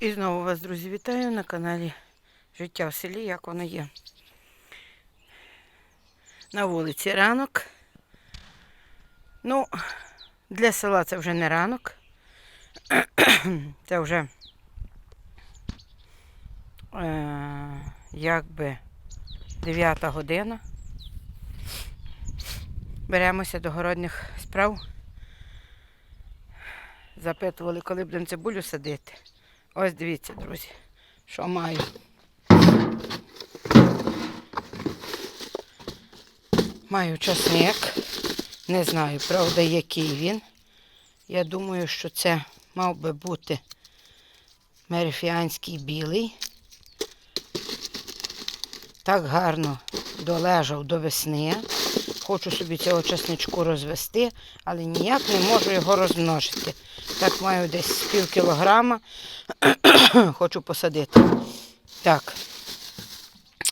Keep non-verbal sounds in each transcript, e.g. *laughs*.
І знову вас, друзі, вітаю на каналі Життя в селі, як воно є. На вулиці ранок. Ну, для села це вже не ранок. Це вже е, якби 9 година. Беремося до городних справ. Запитували, коли будемо цибулю садити. Ось дивіться, друзі, що маю. Маю часник. Не знаю, правда, який він. Я думаю, що це мав би бути мерифіанський білий. Так гарно долежав до весни. Хочу собі цього часничку розвести, але ніяк не можу його розмножити. Так маю десь пів кілограма. *clears throat* Хочу посадити. Так.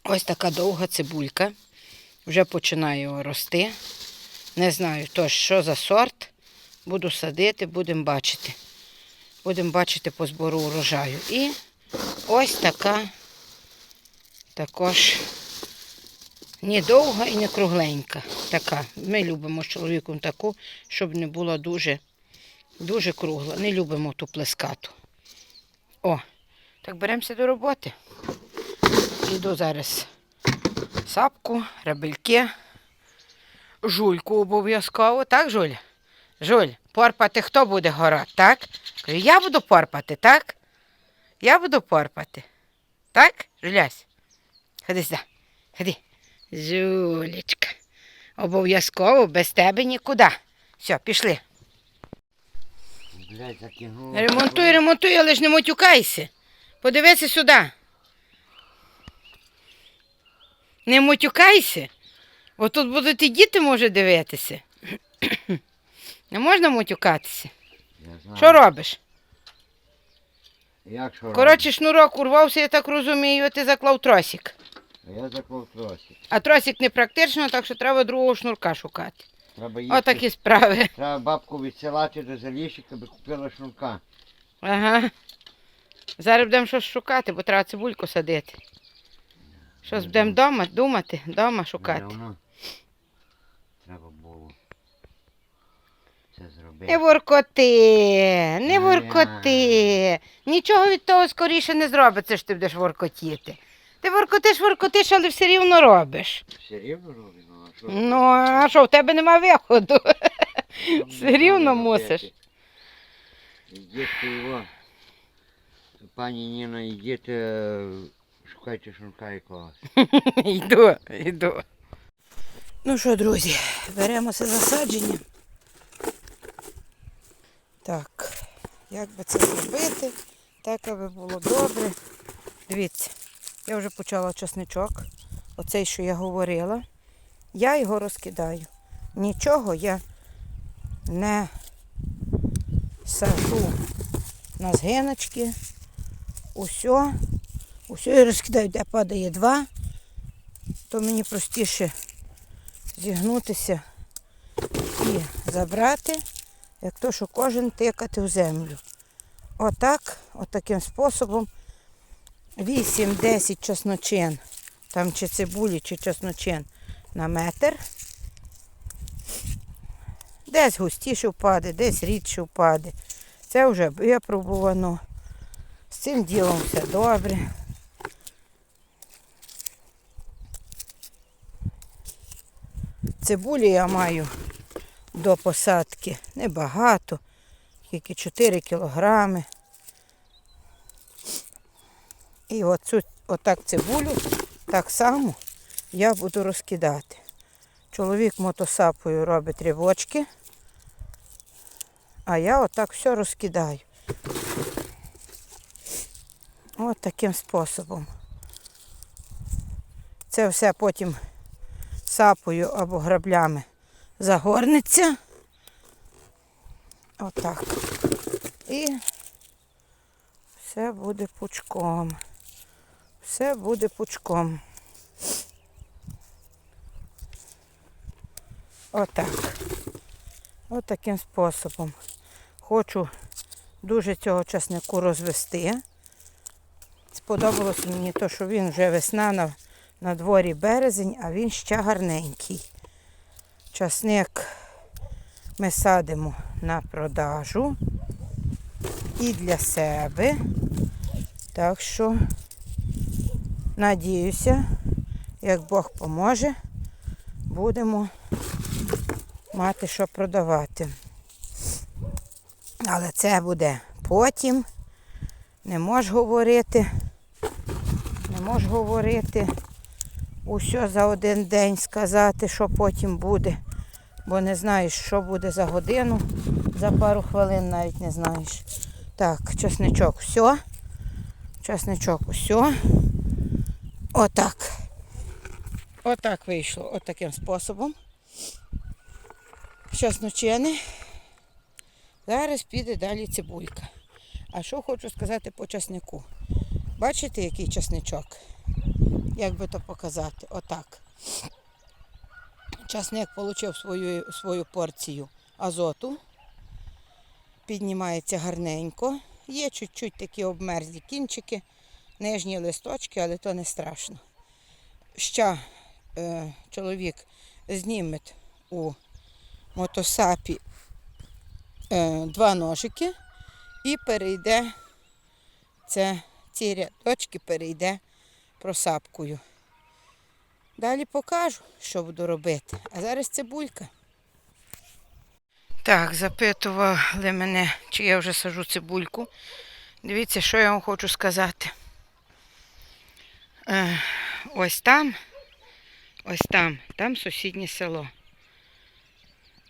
Ось така довга цибулька. Вже починає рости. Не знаю тож, що за сорт. Буду садити, будемо бачити. Будемо бачити по збору урожаю. І ось така також не довга і не кругленька. Така. Ми любимо з чоловіком таку, щоб не була дуже, дуже кругла. Не любимо ту плескату. О, так беремося до роботи. Іду зараз сапку, рабельки, жульку обов'язково. Так, Жуль? Жуль, порпати хто буде город, так? Кажу, я буду порпати, так? Я буду порпати. Так, Жулясь? Ходи сюди. Ходи. Жулечка. Обов'язково без тебе нікуди. Все, пішли. Блядь. Ремонтуй, ремонтуй, але ж не матюкайся. Подивися сюди. Не матюкайся. Бо тут будуть і діти може дивитися. *clears throat* Не можна матюкатися. Я знаю. Що робиш? Як що Коротше, шнурок урвався, я так розумію, ти заклав тросик. А я заклав тросик. А тросик не практично, так що треба другого шнурка шукати. Треба їсти. Отакі справи. *laughs* Треба бабку відсилати до заліщика, аби купила шнурка. Ага. Зараз будемо щось шукати, бо треба цибульку садити. Щось будемо вдома думати, вдома шукати. Давно Треба було це зробити. Не воркоти, не воркоти. Нічого від того скоріше не зробиться, що ти будеш воркотіти. Ти воркотиш, воркотиш, але все рівно робиш. Все рівно робимо, а що? Ну, а що, в тебе нема виходу? *laughs* Там все не рівно треба мусиш. робити. Ідіть його. Пані Ніна, ідіть, е, шукайте шнурка якогось. *laughs* Йду, йду. Ну що, друзі, беремося за садження. Так, як би це зробити, так аби було добре. Дивіться, я вже почала часничок, оцей, що я говорила. Я його розкидаю. Нічого я не сажу на згиночки. Усьо. Усьо я розкидаю, де падає два, то мені простіше зігнутися і забрати, як то, що кожен тикати в землю. Отак, отаким способом 8-10 чесночин, там чи цибулі, чи чесночин на метр. Десь густіше впаде, десь рідше впаде. Це вже випробувано. З цим ділом все добре. Цибулі я маю до посадки небагато, тільки 4 кілограми. І оцю, отак цибулю так само я буду розкидати. Чоловік мотосапою робить рівочки, а я отак все розкидаю. От таким способом. Це все потім сапою або граблями загорнеться. Отак. І все буде пучком. Все буде пучком. Отак. Отаким способом. Хочу дуже цього часнику розвести. сподобалося мені то, що він вже весна на, на дворі березень, а він ще гарненький. Часник ми садимо на продажу і для себе. Так що надіюся, як Бог поможе, будемо мати що продавати. Але це буде потім. Не можеш говорити. Не можеш говорити усе за один день сказати, що потім буде. Бо не знаєш, що буде за годину, за пару хвилин навіть не знаєш. Так, чесничок все. Чесничок все. Отак. Отак вийшло. Отаким способом. Чесночини. Зараз піде далі цибулька. А що хочу сказати по часнику? Бачите, який часничок? Як би то показати? Отак. Часник отримав свою, свою порцію азоту. Піднімається гарненько. Є чуть-чуть такі обмерзлі кінчики, нижні листочки, але то не страшно. Ще е, чоловік зніме у мотосапі е, два ножики і перейде це, ці рядочки перейде просапкою. Далі покажу, що буду робити. А зараз цибулька. Так, запитували мене, чи я вже сажу цибульку. Дивіться, що я вам хочу сказати. Ось там, ось там, там сусіднє село.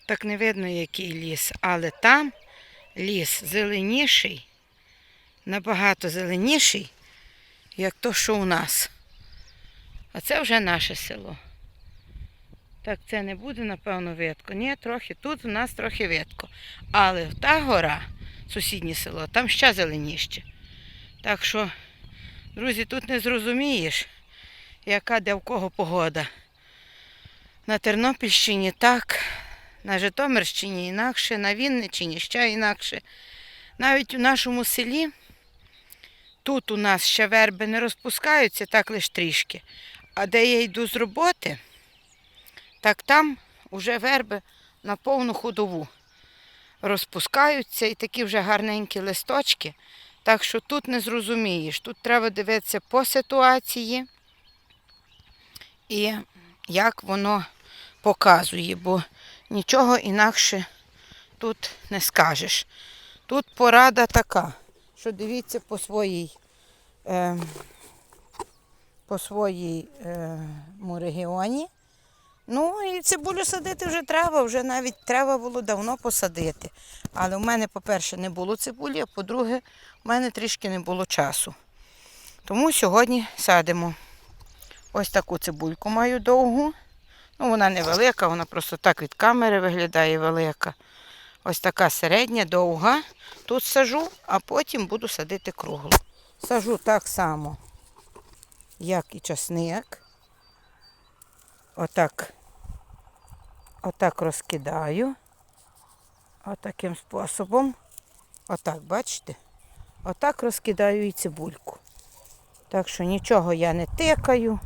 Так не видно, який ліс, але там ліс зеленіший, набагато зеленіший, як то, що у нас. А це вже наше село. Так, це не буде, напевно, видко. Ні, трохи. Тут у нас трохи видко. Але та гора, сусіднє село, там ще зеленіще. Так що, друзі, тут не зрозумієш, яка де в кого погода. На Тернопільщині так, на Житомирщині інакше, на Вінниччині ще інакше. Навіть у нашому селі тут у нас ще верби не розпускаються, так лише трішки. А де я йду з роботи, так там вже верби на повну ходову розпускаються і такі вже гарненькі листочки. Так що тут не зрозумієш. Тут треба дивитися по ситуації і як воно показує, бо нічого інакше тут не скажеш. Тут порада така, що дивіться по своїй, е, по своїй е, регіоні. Ну і цибулю садити вже треба, вже навіть треба було давно посадити. Але в мене, по-перше, не було цибулі, а по-друге, в мене трішки не було часу. Тому сьогодні садимо. Ось таку цибульку маю довгу. Ну, вона невелика, вона просто так від камери виглядає велика. Ось така середня, довга. Тут сажу, а потім буду садити круглу. Сажу так само, як і часник. Отак. Отак розкидаю. Отаким способом. Отак, бачите? Отак розкидаю і цибульку. Так що нічого я не тикаю.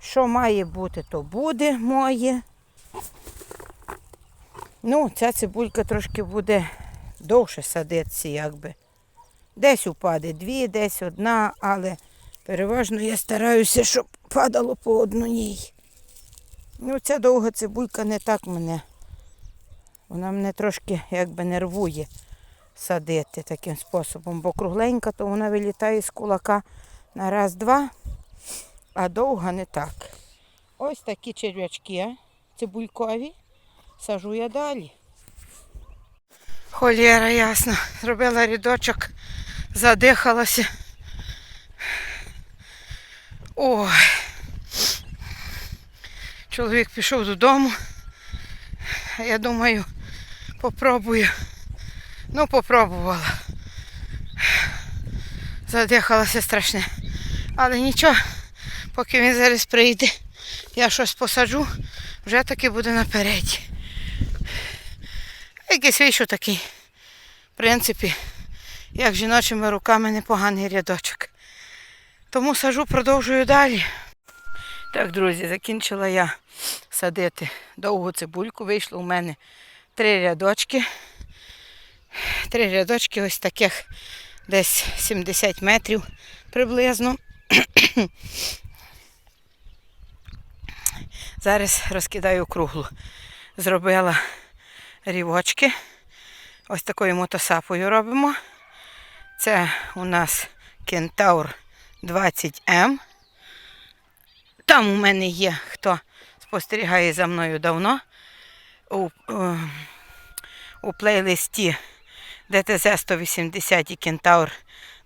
Що має бути, то буде моє. Ну, ця цибулька трошки буде довше садитися, якби. Десь упаде дві, десь одна, але переважно я стараюся, щоб падало по одній. Ну, ця довга цибулька не так мене. Вона мене трошки якби нервує садити таким способом, бо кругленька, то вона вилітає з кулака на раз-два, а довга не так. Ось такі черв'ячки цибулькові. Сажу я далі. Холєра, ясно. Зробила рядочок, задихалася. Ой. Чоловік пішов додому. Я думаю, попробую. Ну, попробувала. Задихалася страшне. Але нічого, поки він зараз прийде, я щось посаджу, вже таки буде напереді. Якийсь вийшов такий, в принципі, як жіночими руками непоганий рядочок. Тому сажу, продовжую далі. Так, друзі, закінчила я садити довгу цибульку. Вийшло у мене три рядочки. Три рядочки ось таких десь 70 метрів приблизно. Зараз розкидаю круглу. Зробила рівочки. Ось такою мотосапою робимо. Це у нас кентаур 20М. Там у мене є, хто спостерігає за мною давно. У, е, у плейлисті ДТЗ 180 і Кентаур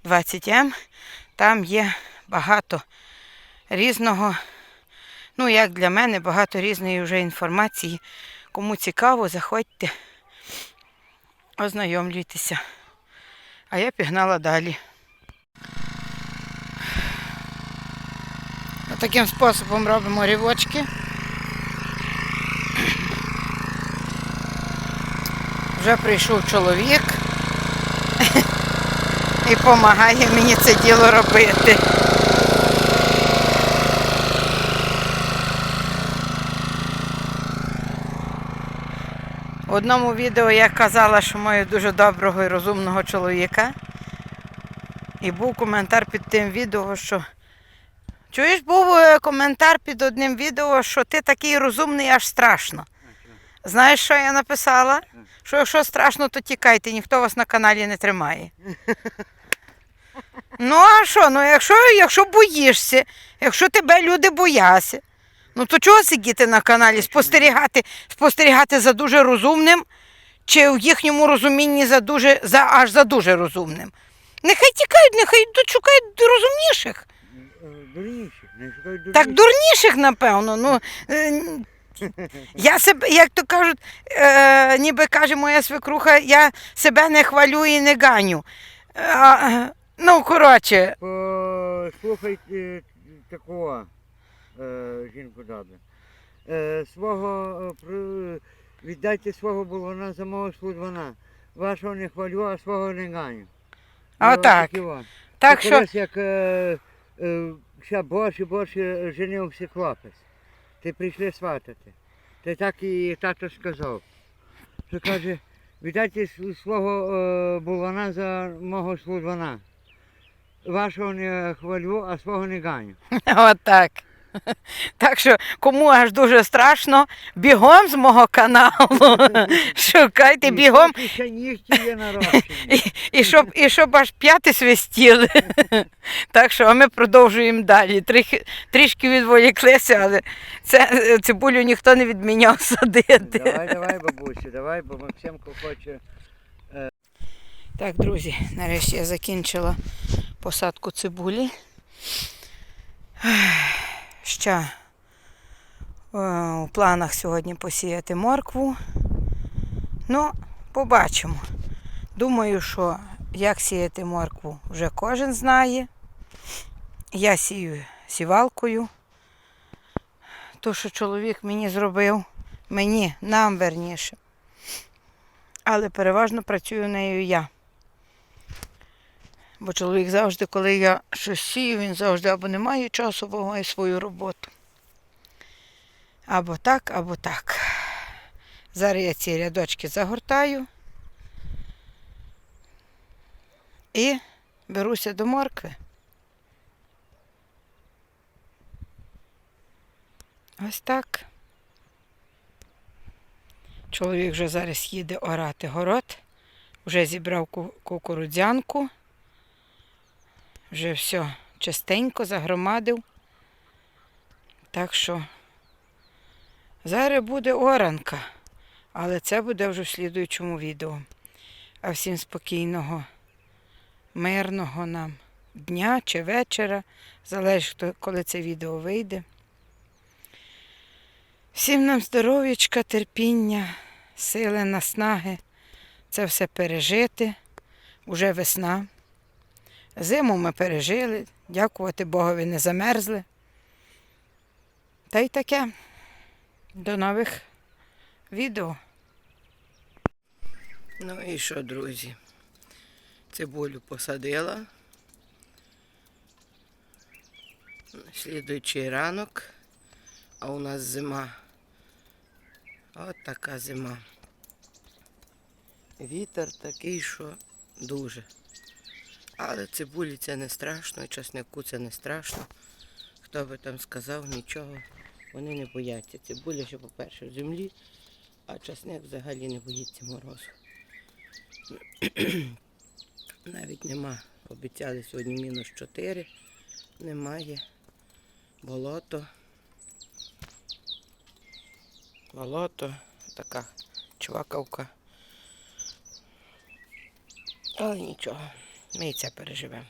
20М. Там є багато різного, ну як для мене, багато різної вже інформації. Кому цікаво, заходьте, ознайомлюйтеся. А я пігнала далі. Таким способом робимо рівочки. Вже прийшов чоловік і допомагає мені це діло робити. В одному відео я казала, що маю дуже доброго і розумного чоловіка. І був коментар під тим відео, що Чуєш, був е, коментар під одним відео, що ти такий розумний, аж страшно. Знаєш, що я написала? Що якщо страшно, то тікайте, ніхто вас на каналі не тримає. *laughs* Ну, а що? Ну, якщо, якщо боїшся, якщо тебе люди бояться, ну то чого сидіти на каналі, спостерігати, спостерігати за дуже розумним, чи в їхньому розумінні за дуже, за, аж за дуже розумним? Нехай тікають, нехай йдуть, шукають розумніших. Дурніших, не шукай дурніших. Так дурніших, напевно. Ну, е, я себе, як то кажуть, е, ніби каже моя свекруха, я себе не хвалю і не ганю. Е, ну, коротше, Послухай е, такого, е, жінку. Е, свого, е, віддайте свого булвана за мого службана. Вашого не хвалю, а свого не ганю. А Ну, так. такі во. так Ти що. колись, як е, е, ще більше, більше женився хлопець. Ти прийшли сватати. Ти так і тато сказав. Що каже, віддайте свого е, булвана за мого службана. Вашого не хвалю, а свого не ганю. *laughs* Отак. *laughs* Так що, кому аж дуже страшно, бігом з мого каналу. *laughs* Шукайте бігом, *laughs* І щоб, і щоб аж п'яти свистіли. Так що а ми продовжуємо далі. Трішки відволіклися, але це, е, цибулю ніхто не відміняв садити. Давай, давай, бабусю, давай, бо Максимко хоче. Так, друзі, нарешті я закінчила посадку цибулі. Ще е, у планах сьогодні посіяти моркву. Ну, побачимо. Думаю, що як сіяти моркву вже кожен знає. Я сію сівалкою. То, що чоловік мені зробив, мені, нам верніше. Але переважно працюю нею я. Бо чоловік завжди, коли я щось сію, він завжди або не має часу, або має свою роботу. Або так, або так. Зараз я ці рядочки загортаю і беруся до моркви. Ось так. Чоловік вже зараз їде орати город, вже зібрав ку- кукурудзянку, вже все частенько загромадив. Так що зараз буде оранка, але це буде вже в слідуючому відео. А всім спокійного, мирного нам дня чи вечора, залежить, коли це відео вийде. Всім нам здоров'ячка, терпіння, сили, наснаги. Це все пережити. Уже весна. Зиму ми пережили. Дякувати Богові, не замерзли. Та й таке. До нових відео. Ну і що, друзі? Цибулю посадила. Слідуючий ранок, а у нас зима. От така зима. Вітер такий, що дуже. Але цибулі це не страшно, часнику це не страшно. Хто би там сказав, нічого, вони не бояться. Цибуля ще, по-перше, в землі, а часник взагалі не боїться морозу. *clears throat* Навіть нема. Обіцяли сьогодні мінус 4. Немає. Болото. Болото. Така чвакавка. Але нічого. Ми і це переживемо.